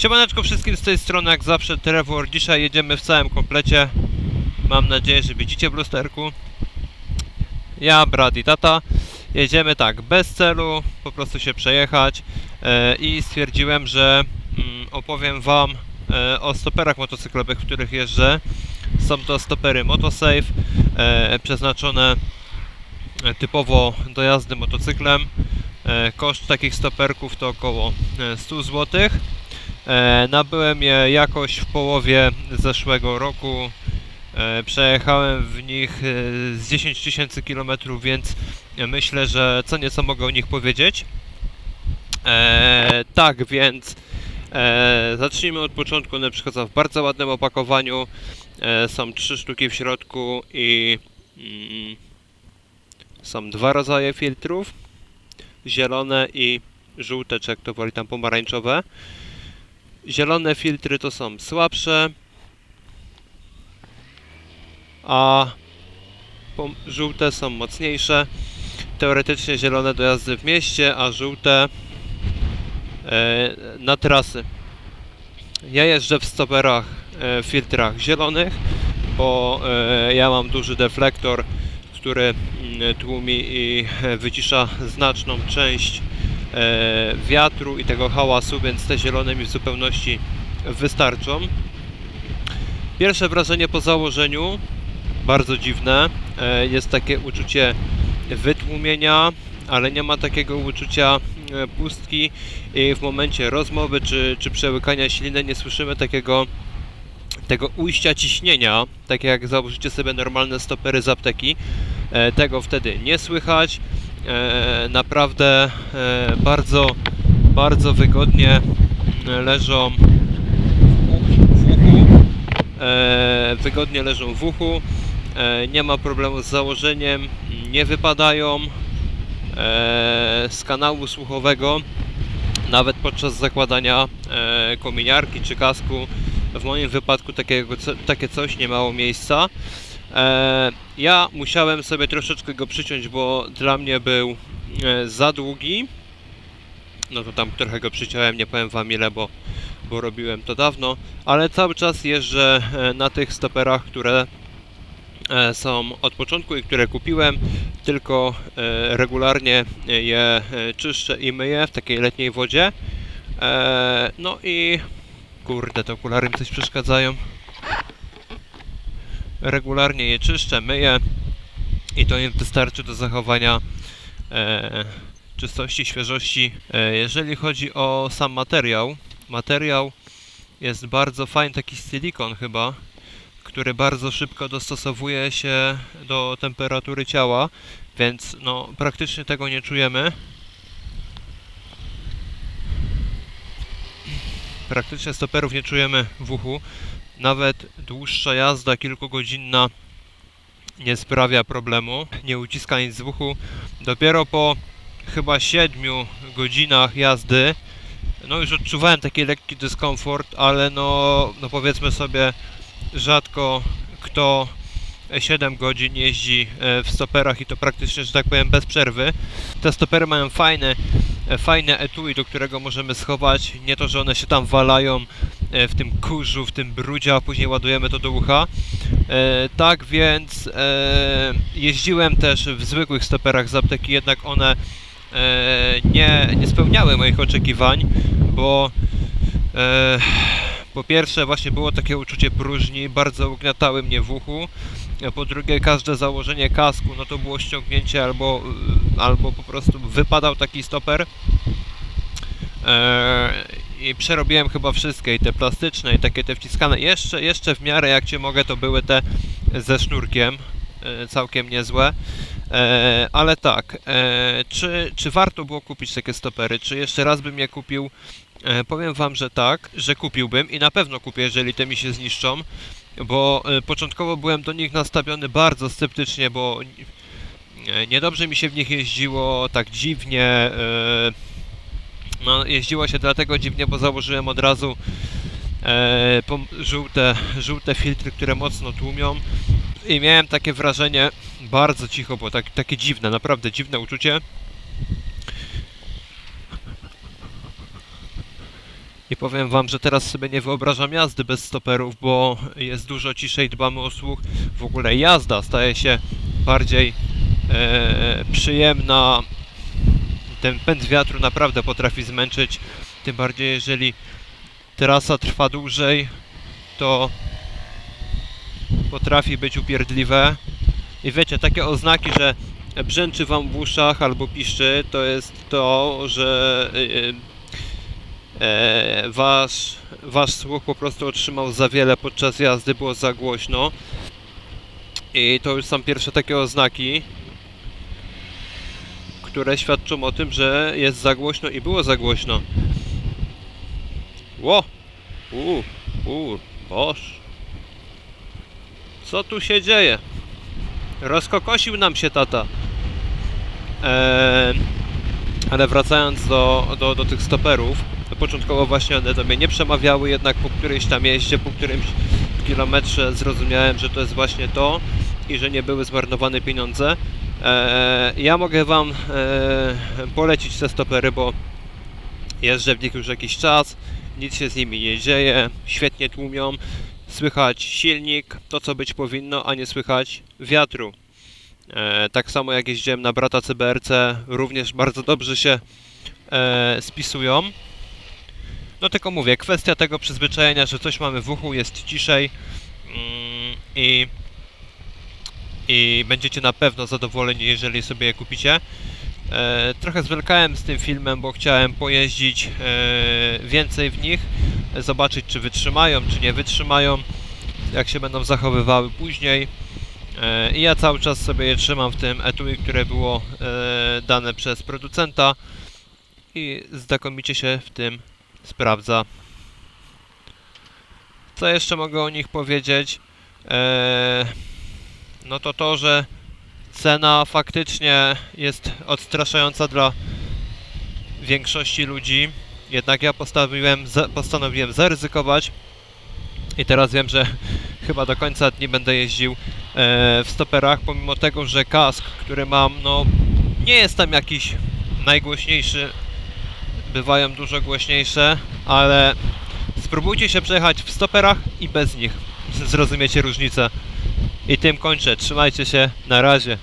Siemaneczko wszystkim z tej strony, jak zawsze Trevor. Dzisiaj jedziemy w całym komplecie. Mam nadzieję, że widzicie w lusterku. Ja, brat i tata. Jedziemy tak, bez celu, po prostu się przejechać. E, I stwierdziłem, że mm, opowiem wam e, o stoperach motocyklowych, w których jeżdżę. Są to stopery Motosave, e, przeznaczone e, typowo do jazdy motocyklem. E, koszt takich stoperków to około e, 100 zł. E, nabyłem je jakoś w połowie zeszłego roku. E, przejechałem w nich e, z 10 tysięcy kilometrów, więc myślę, że co nieco mogę o nich powiedzieć. Tak, więc zacznijmy od początku. One przychodzą w bardzo ładnym opakowaniu. Są trzy sztuki w środku i mm, są dwa rodzaje filtrów. Zielone i żółte, czy jak to woli tam pomarańczowe. Zielone filtry to są słabsze, a żółte są mocniejsze. Teoretycznie zielone do jazdy w mieście, a żółte e, na trasy. Ja jeżdżę w stoperach, e, filtrach zielonych, bo e, ja mam duży deflektor, który mm, tłumi i wycisza znaczną część wiatru i tego hałasu, więc te zielone mi w zupełności wystarczą. Pierwsze wrażenie po założeniu, bardzo dziwne, e, jest takie uczucie wytłumienia, ale nie ma takiego uczucia e, pustki i w momencie rozmowy czy, czy przełykania śliny nie słyszymy takiego tego ujścia ciśnienia, tak jak założycie sobie normalne stopery z apteki, e, tego wtedy nie słychać. E, naprawdę e, bardzo, bardzo wygodnie e, leżą w uchu. Wygodnie leżą w uchu. Nie ma problemu z założeniem, nie wypadają z kanału słuchowego nawet podczas zakładania kominiarki czy kasku. W moim wypadku takiego, takie coś nie miało miejsca. E, ja musiałem sobie troszeczkę go przyciąć, bo dla mnie był e, za długi. No to tam trochę go przyciąłem, nie powiem wam ile, bo, bo robiłem to dawno. Ale cały czas jeżdżę e, na tych stoperach, które są od początku i które kupiłem, tylko regularnie je czyszczę i myję w takiej letniej wodzie. No i kurde, te okulary mi coś przeszkadzają. Regularnie je czyszczę, myję i to im wystarczy do zachowania e, czystości, świeżości. E, jeżeli chodzi o sam materiał, materiał jest bardzo fajny, taki silikon chyba, który bardzo szybko dostosowuje się do temperatury ciała, więc no praktycznie tego nie czujemy. Praktycznie stoperów nie czujemy w uchu. Nawet dłuższa jazda, kilkugodzinna nie sprawia problemu. Nie uciska nic z uchu. Dopiero po chyba 7 godzinach jazdy no już odczuwałem taki lekki dyskomfort, ale no, no powiedzmy sobie rzadko kto 7 godzin jeździ e, w stoperach i to praktycznie, że tak powiem, bez przerwy. Te stopery mają fajne, e, fajne etui, do którego możemy schować. Nie to, że one się tam walają e, w tym kurzu, w tym brudzie, a później ładujemy to do ucha. Tak więc jeździłem też w zwykłych stoperach z apteki, jednak one nie, nie spełniały moich oczekiwań, bo po pierwsze właśnie było takie uczucie próżni, bardzo ugniatały mnie w uchu. Po drugie każde założenie kasku, no to było ściągnięcie albo, y, albo po prostu wypadał taki stoper. E, I przerobiłem chyba wszystkie, i te plastyczne, i takie te wciskane. Jeszcze, jeszcze w miarę jak cię mogę, to były te ze sznurkiem, e, całkiem niezłe. E, ale tak, e, czy, czy warto było kupić takie stopery? Czy jeszcze raz bym je kupił? E, powiem wam, że tak, że kupiłbym i na pewno kupię, jeżeli te mi się zniszczą, bo e, początkowo byłem do nich nastawiony bardzo sceptycznie, bo e, niedobrze mi się w nich jeździło, tak dziwnie. E, no, jeździło się dlatego dziwnie, bo założyłem od razu e, żółte, żółte filtry, które mocno tłumią i miałem takie wrażenie, bardzo cicho, bo tak, takie dziwne, naprawdę dziwne uczucie. I powiem wam, że teraz sobie nie wyobrażam jazdy bez stoperów, bo jest dużo ciszej, dbamy o słuch. W ogóle jazda staje się bardziej e, przyjemna. Ten pęd wiatru naprawdę potrafi zmęczyć. Tym bardziej jeżeli trasa trwa dłużej, to potrafi być upierdliwe. I wiecie, takie oznaki, że brzęczy wam w uszach albo piszczy, to jest to, że e, wasz, wasz słuch po prostu otrzymał za wiele podczas jazdy, było za głośno. I to już są pierwsze takie oznaki, które świadczą o tym, że jest za głośno i było za głośno. Ło! U, u, boż. Co tu się dzieje? Rozkokosił nam się tata. Eee, ale wracając do, do, do tych stoperów, to początkowo właśnie one do mnie nie przemawiały, jednak po którejś tam jeździe, po którymś kilometrze zrozumiałem, że to jest właśnie to i że nie były zmarnowane pieniądze. Eee, ja mogę Wam eee, polecić te stopery, bo jeżdżę w nich już jakiś czas, nic się z nimi nie dzieje, świetnie tłumią, słychać silnik, to co być powinno, a nie słychać wiatru. E, tak samo jak jeździłem na brata CBRC, również bardzo dobrze się e, spisują. No tylko mówię, kwestia tego przyzwyczajenia, że coś mamy w uchu, jest ciszej mm, i, i będziecie na pewno zadowoleni, jeżeli sobie je kupicie. E, trochę zwlekałem z tym filmem, bo chciałem pojeździć e, więcej w nich, zobaczyć czy wytrzymają, czy nie wytrzymają, jak się będą zachowywały później. E, I ja cały czas sobie je trzymam w tym etui, które było e, dane przez producenta i znakomicie się w tym sprawdza. Co jeszcze mogę o nich powiedzieć? E, no to to, że cena faktycznie jest odstraszająca dla większości ludzi. Jednak ja postanowiłem, za- postanowiłem zaryzykować i teraz wiem, że chyba do końca dni będę jeździł e, w stoperach, pomimo tego, że kask, który mam, no nie jest tam jakiś najgłośniejszy. Bywają dużo głośniejsze, ale spróbujcie się przejechać w stoperach i bez nich. Zrozumiecie różnicę. I tym kończę. Trzymajcie się. Na razie.